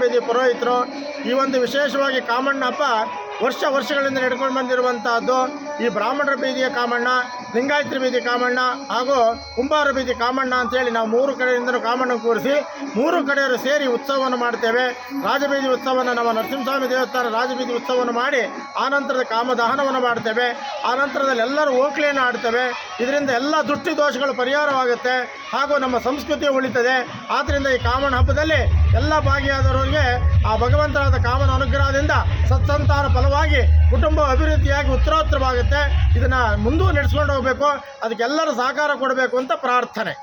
ಬೀದಿ ಪುರೋಹಿತರು ಈ ಒಂದು ವಿಶೇಷವಾಗಿ ಕಾಮಣ್ಣಪ್ಪ ವರ್ಷ ವರ್ಷಗಳಿಂದ ನಡ್ಕೊಂಡು ಬಂದಿರುವಂತಹದ್ದು ಈ ಬ್ರಾಹ್ಮಣರ ಬೀದಿಯ ಕಾಮಣ್ಣ. ಲಿಂಗಾಯತರ ಬೀದಿ ಕಾಮಣ್ಣ ಹಾಗೂ ಕುಂಬಾರ ಬೀದಿ ಕಾಮಣ್ಣ ಅಂತೇಳಿ ನಾವು ಮೂರು ಕಡೆಯಿಂದಲೂ ಕಾಮಣ್ಣ ಕೂರಿಸಿ ಮೂರು ಕಡೆಯವರು ಸೇರಿ ಉತ್ಸವವನ್ನು ಮಾಡ್ತೇವೆ. ರಾಜಬೀದಿ ಉತ್ಸವವನ್ನು ನಮ್ಮ ನರಸಿಂಹಸ್ವಾಮಿ ದೇವಸ್ಥಾನ ರಾಜಬೀದಿ ಉತ್ಸವವನ್ನು ಮಾಡಿ ಆನಂತರದ ಕಾಮದಹನವನ್ನು ಮಾಡ್ತೇವೆ. ಆನಂತರದಲ್ಲಿ ಎಲ್ಲರೂ ಓಕ್ಲಿಯನ್ನು ಆಡ್ತೇವೆ. ಇದರಿಂದ ಎಲ್ಲ ದುಷ್ಟಿ ದೋಷಗಳು ಪರಿಹಾರವಾಗುತ್ತೆ ಹಾಗೂ ನಮ್ಮ ಸಂಸ್ಕೃತಿ ಉಳಿತದೆ. ಆದ್ದರಿಂದ ಈ ಕಾಮಣ್ಣ ಹಬ್ಬದಲ್ಲಿ ಎಲ್ಲ ಭಾಗಿಯಾದವರಿಗೆ ಆ ಭಗವಂತನಾದ ಕಾಮನ ಅನುಗ್ರಹದಿಂದ ಸತ್ಸಂತಾನ ಫಲವಾಗಿ ಕುಟುಂಬ ಅಭಿವೃದ್ಧಿಯಾಗಿ ಉತ್ತರೋತ್ತರವಾಗುತ್ತೆ ಇದನ್ನು ಮುಂದೂ ನಡೆಸ್ಕೊಂಡು ಹೋಗಬೇಕು. ಅದಕ್ಕೆಲ್ಲರೂ ಸಹಕಾರ ಕೊಡಬೇಕು ಅಂತ ಪ್ರಾರ್ಥನೆ.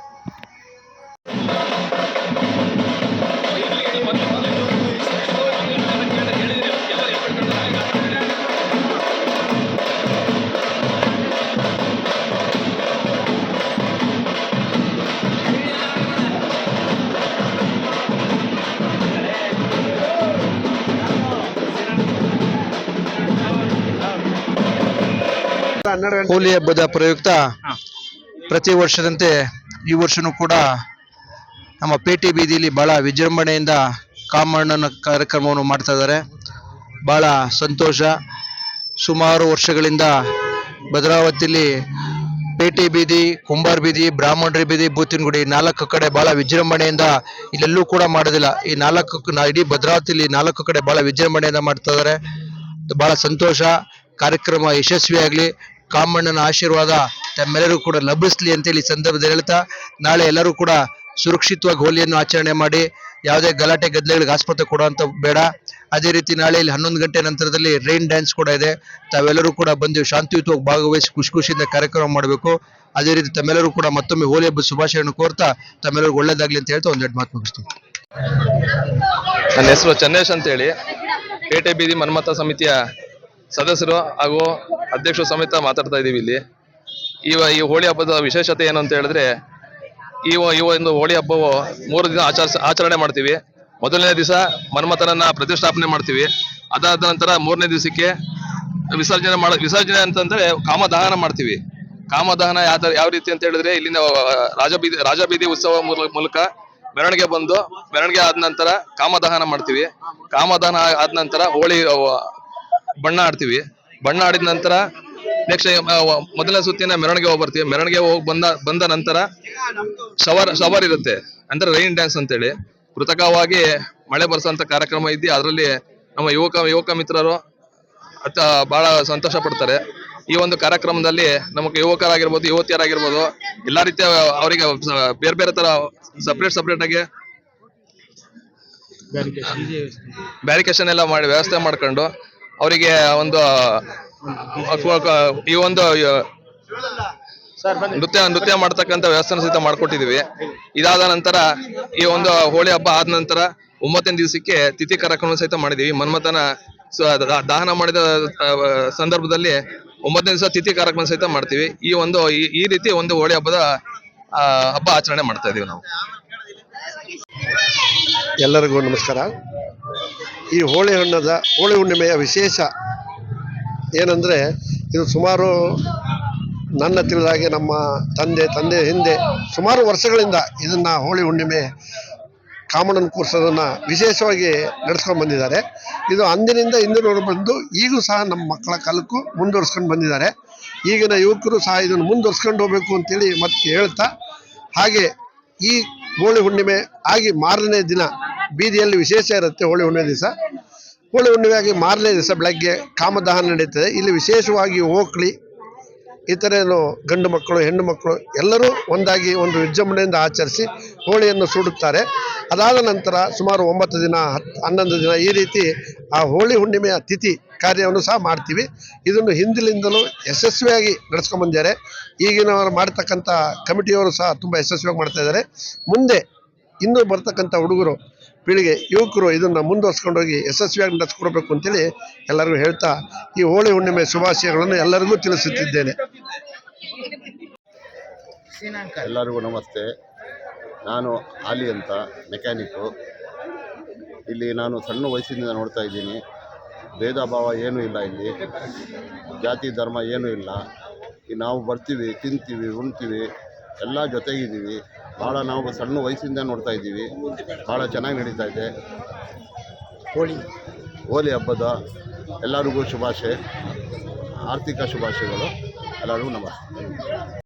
ಹೋಲಿ ಹಬ್ಬದ ಪ್ರಯುಕ್ತ ಪ್ರತಿ ವರ್ಷದಂತೆ ಈ ವರ್ಷನೂ ಕೂಡ ನಮ್ಮ ಪೇಟೆ ಬೀದಿಯಲ್ಲಿ ಬಹಳ ವಿಜೃಂಭಣೆಯಿಂದ ಕಾಮಣ್ಣನ ಕಾರ್ಯಕ್ರಮವನ್ನು ಮಾಡ್ತಾ ಇದ್ದಾರೆ. ಬಹಳ ಸಂತೋಷ. ಸುಮಾರು ವರ್ಷಗಳಿಂದ ಭದ್ರಾವತಿಯಲ್ಲಿ ಪೇಟೆ ಬೀದಿ ಕುಂಬಾರ್ ಬೀದಿ ಬ್ರಾಹ್ಮಣರಿ ಬೀದಿ ಬೂತಿನಗುಡಿ ನಾಲ್ಕು ಕಡೆ ಬಹಳ ವಿಜೃಂಭಣೆಯಿಂದ ಇಲ್ಲೆಲ್ಲೂ ಕೂಡ ಮಾಡೋದಿಲ್ಲ. ಈ ನಾಲ್ಕು ಇಡೀ ಭದ್ರಾವತಿಯಲ್ಲಿ ನಾಲ್ಕು ಕಡೆ ಬಹಳ ವಿಜೃಂಭಣೆಯಿಂದ ಮಾಡ್ತಾ ಇದ್ದಾರೆ. ಬಹಳ ಸಂತೋಷ. ಕಾರ್ಯಕ್ರಮ ಯಶಸ್ವಿಯಾಗಲಿ. ಕಾಮಣ್ಣನ ಆಶೀರ್ವಾದ ತಮ್ಮೆಲ್ಲರೂ ಕೂಡ ಲಭಿಸ್ಲಿ ಅಂತೇಳಿ ಸಂದರ್ಭದಲ್ಲಿ ಹೇಳ್ತಾ, ನಾಳೆ ಎಲ್ಲರೂ ಕೂಡ ಸುರಕ್ಷಿತವಾಗಿ ಹೋಲಿಯನ್ನು ಆಚರಣೆ ಮಾಡಿ, ಯಾವುದೇ ಗಲಾಟೆ ಗದ್ದಲೆಗಳಿಗೆ ಆಸ್ಪತ್ರೆ ಕೊಡುವಂತ ಬೇಡ. ಅದೇ ರೀತಿ ನಾಳೆ ಇಲ್ಲಿ ಹನ್ನೊಂದು ಗಂಟೆ ನಂತರದಲ್ಲಿ ರೈನ್ ಡ್ಯಾನ್ಸ್ ಕೂಡ ಇದೆ. ತಾವೆಲ್ಲರೂ ಕೂಡ ಬಂದು ಶಾಂತಿಯುತವಾಗಿ ಭಾಗವಹಿಸಿ ಖುಷಿ ಖುಷಿಯಿಂದ ಕಾರ್ಯಕ್ರಮ ಮಾಡಬೇಕು. ಅದೇ ರೀತಿ ತಮ್ಮೆಲ್ಲರೂ ಕೂಡ ಮತ್ತೊಮ್ಮೆ ಹೋಲಿ ಹಬ್ಬದ ಶುಭಾಶಯವನ್ನು ಕೋರ್ತಾ, ತಮ್ಮೆಲ್ಲರಿಗೂ ಒಳ್ಳೇದಾಗ್ಲಿ ಅಂತ ಹೇಳ್ತಾ ಒಂದೆರಡು ಮಾತು ಮುಗಿಸ್ತೀನಿ. ನನ್ನ ಹೆಸರು ಚನ್ನೇಶ್ ಅಂತೇಳಿ. ಪೇಟೆ ಬೀದಿ ಮನ್ಮಥ ಸಮಿತಿಯ ಸದಸ್ಯರು ಹಾಗೂ ಅಧ್ಯಕ್ಷರು ಸಮೇತ ಮಾತಾಡ್ತಾ ಇದ್ದೀವಿ ಇಲ್ಲಿ. ಇವ ಈ ಹೋಳಿ ಹಬ್ಬದ ವಿಶೇಷತೆ ಏನು ಅಂತ ಹೇಳಿದ್ರೆ ಈ ವ- ಈ ಒಂದು ಹೋಳಿ ಹಬ್ಬವು ಮೂರು ದಿನ ಆಚರಿಸ ಆಚರಣೆ ಮಾಡ್ತೀವಿ. ಮೊದಲನೇ ದಿವಸ ಮನ್ಮಥನನ್ನ ಪ್ರತಿಷ್ಠಾಪನೆ ಮಾಡ್ತೀವಿ. ಅದಾದ ನಂತರ ಮೂರನೇ ದಿವಸಕ್ಕೆ ವಿಸರ್ಜನೆ ಮಾಡ, ವಿಸರ್ಜನೆ ಅಂತಂದ್ರೆ ಕಾಮದಹನ ಮಾಡ್ತೀವಿ. ಕಾಮದಹನ ಯಾವ ಯಾವ ರೀತಿ ಅಂತ ಹೇಳಿದ್ರೆ, ಇಲ್ಲಿನ ರಾಜಬೀದಿ ರಾಜಬೀದಿ ಉತ್ಸವ ಮೂಲ- ಮೂಲಕ ಮೆರವಣಿಗೆ ಬಂದು, ಮೆರವಣಿಗೆ ಆದ ನಂತರ ಕಾಮದಹನ ಮಾಡ್ತೀವಿ. ಕಾಮದಹನ ಆದ ನಂತರ ಹೋಳಿ ಬಣ್ಣ ಆಡ್ತೀವಿ. ಬಣ್ಣ ಆಡಿದ ನಂತರ ನೆಕ್ಸ್ಟ್ ಮೊದಲನೇ ಸುತ್ತಿನ ಮೆರವಣಿಗೆ ಹೋಗಿ ಬರ್ತೀವಿ. ಮೆರವಣಿಗೆ ಹೋಗಿ ಬಂದ ಬಂದ ನಂತರ ಶವರ್ ಶವರ್ ಇರುತ್ತೆ. ಅಂದ್ರೆ ರೈನ್ ಡ್ಯಾನ್ಸ್ ಅಂತೇಳಿ. ಕೃತಕವಾಗಿ ಮಳೆ ಬರ್ಸೋಂಥ ಕಾರ್ಯಕ್ರಮ ಇದ್ದು ಅದರಲ್ಲಿ ನಮ್ಮ ಯುವಕ ಯುವಕ ಮಿತ್ರರು ಅತ ಬಹಳ ಸಂತೋಷ ಪಡ್ತಾರೆ. ಈ ಒಂದು ಕಾರ್ಯಕ್ರಮದಲ್ಲಿ ನಮಗೆ ಯುವಕರಾಗಿರ್ಬೋದು ಯುವತಿಯರಾಗಿರ್ಬೋದು ಎಲ್ಲಾ ರೀತಿಯ ಅವರಿಗೆ ಬೇರೆ ಬೇರೆ ತರ ಸಪ್ರೇಟ್ ಸಪ್ರೇಟ್ ಆಗಿ ಬ್ಯಾರಿಕೇಶನ್ ಎಲ್ಲ ಮಾಡಿ ವ್ಯವಸ್ಥೆ ಮಾಡ್ಕೊಂಡು ಅವರಿಗೆ ಒಂದು ಈ ಒಂದು ನೃತ್ಯ ನೃತ್ಯ ಮಾಡ್ತಕ್ಕಂಥ ವ್ಯವಸ್ಥೆ ಸಹಿತ ಮಾಡ್ಕೊಟ್ಟಿದೀವಿ ಇದಾದ ನಂತರ ಈ ಒಂದು ಹೋಳಿ ಹಬ್ಬ ಆದ ನಂತರ ಒಂಬತ್ತನೇ ದಿವಸಕ್ಕೆ ತಿಥಿ ಕಾರ್ಯಕ್ರಮ ಸಹಿತ ಮಾಡಿದೀವಿ ಮನ್ಮಥನ ಸ- ದ- ದಹನ ಮಾಡಿದ ಸಂದರ್ಭದಲ್ಲಿ ಒಂಬತ್ತನೇ ದಿವಸ ತಿಥಿ ಕಾರ್ಯಕ್ರಮ ಸಹಿತ ಮಾಡ್ತೀವಿ. ಈ ಒಂದು ಈ- ಈ ರೀತಿ ಒಂದು ಹೋಳಿ ಹಬ್ಬದ ಆ, ಹಬ್ಬ ಆಚರಣೆ ಮಾಡ್ತಾ ಇದೀವಿ ನಾವು. ಎಲ್ಲರಿಗೂ ನಮಸ್ಕಾರ. ಈ ಹೋಳಿ ಹಣ್ಣದ, ಹೋಳಿ ಹುಣ್ಣಿಮೆಯ ವಿಶೇಷ ಏನಂದರೆ, ಇದು ಸುಮಾರು ನನ್ನ ತಿಳಿದಾಗೆ ನಮ್ಮ ತಂದೆ ತಂದೆ ಹಿಂದೆ ಸುಮಾರು ವರ್ಷಗಳಿಂದ ಇದನ್ನು ಹೋಳಿ ಹುಣ್ಣಿಮೆ, ಕಾಮಣ್ಣನ ಕೂರಿಸೋದನ್ನು ವಿಶೇಷವಾಗಿ ನಡೆಸ್ಕೊಂಡು ಬಂದಿದ್ದಾರೆ. ಇದು ಅಂದಿನಿಂದ ಇಂದಿನವರು ಬಂದು ಈಗೂ ಸಹ ನಮ್ಮ ಮಕ್ಕಳ ಕಾಲಕ್ಕೂ ಮುಂದುವರ್ಸ್ಕೊಂಡು ಬಂದಿದ್ದಾರೆ. ಈಗಿನ ಯುವಕರು ಸಹ ಇದನ್ನು ಮುಂದುವರ್ಸ್ಕೊಂಡು ಹೋಗಬೇಕು ಅಂತೇಳಿ ಮತ್ತೆ ಹೇಳ್ತಾ, ಹಾಗೆ ಈ ಹೋಳಿ ಹುಣ್ಣಿಮೆ ಆಗಿ ಮಾರನೇ ದಿನ ಬೀದಿಯಲ್ಲಿ ವಿಶೇಷ ಇರುತ್ತೆ ಹೋಳಿ ಹುಣ್ಣಿಮೆ ದಿವಸ. ಹೋಳಿ ಹುಣ್ಣಿಮೆಯಾಗಿ ಮಾರನೇ ದಿವಸ ಬೆಳಗ್ಗೆ ಕಾಮದಹನ ನಡೀತದೆ. ಇಲ್ಲಿ ವಿಶೇಷವಾಗಿ ಓಕ್ಳಿ ಇತರೇನು ಗಂಡು ಮಕ್ಕಳು, ಹೆಣ್ಣು ಮಕ್ಕಳು ಎಲ್ಲರೂ ಒಂದಾಗಿ ಒಂದು ವಿಜೃಂಭಣೆಯಿಂದ ಆಚರಿಸಿ ಹೋಳಿಯನ್ನು ಸುಡುತ್ತಾರೆ. ಅದಾದ ನಂತರ ಸುಮಾರು ಒಂಬತ್ತು ದಿನ ಹತ್ತು ಹನ್ನೊಂದು ದಿನ ಈ ರೀತಿ ಆ ಹೋಳಿ ಹುಣ್ಣಿಮೆಯ ತಿಥಿ ಕಾರ್ಯವನ್ನು ಸಹ ಮಾಡ್ತೀವಿ. ಇದನ್ನು ಹಿಂದಿನಿಂದಲೂ ಯಶಸ್ವಿಯಾಗಿ ನಡೆಸ್ಕೊಂಬಂದಿದ್ದಾರೆ ಈಗಿನವರು ಮಾಡ್ತಕ್ಕಂಥ ಕಮಿಟಿಯವರು ಸಹ ತುಂಬ ಯಶಸ್ವಿಯಾಗಿ ಮಾಡ್ತಾ ಇದ್ದಾರೆ. ಮುಂದೆ ಇನ್ನೂ ಬರ್ತಕ್ಕಂಥ ಹುಡುಗರು ಪೀಳಿಗೆ ಯುವಕರು ಇದನ್ನು ಮುಂದುವರ್ಸ್ಕೊಂಡು ಹೋಗಿ ಯಶಸ್ವಿಯಾಗಿ ನಡೆಸ್ಕೊಡ್ಬೇಕು ಅಂತೇಳಿ ಎಲ್ಲರಿಗೂ ಹೇಳ್ತಾ ಈ ಹೋಳಿ ಹುಣ್ಣಿಮೆ ಶುಭಾಶಯಗಳನ್ನು ಎಲ್ಲರಿಗೂ ತಿಳಿಸುತ್ತಿದ್ದೇನೆ. ಎಲ್ಲರಿಗೂ ನಮಸ್ತೆ. ನಾನು ಆಲಿ ಅಂತ, ಮೆಕ್ಯಾನಿಕ್ಕು. ಇಲ್ಲಿ ನಾನು ಸಣ್ಣ ವಯಸ್ಸಿನಿಂದ ನೋಡ್ತಾ ಇದ್ದೀನಿ. ಭೇದ ಭಾವ ಏನೂ ಇಲ್ಲ ಇಲ್ಲಿ. ಜಾತಿ ಧರ್ಮ ಏನೂ ಇಲ್ಲ. ನಾವು ಬರ್ತೀವಿ, ತಿಂತೀವಿ, ಉಣ್ತೀವಿ, ಎಲ್ಲ ಜೊತೆಗಿದ್ದೀವಿ. ಭಾಳ ನಾವು ಸಣ್ಣ ವಯಸ್ಸಿಂದ ನೋಡ್ತಾ ಇದ್ದೀವಿ. ಭಾಳ ಚೆನ್ನಾಗಿ ನಡೀತಾ ಇದೆ. ಹೋಳಿ. ಹೋಲಿ ಹಬ್ಬದ ಎಲ್ಲರಿಗೂ ಶುಭಾಶಯ. ಆರ್ಥಿಕ ಶುಭಾಶಯಗಳು. ಎಲ್ಲರಿಗೂ ನಮಸ್ತೆ.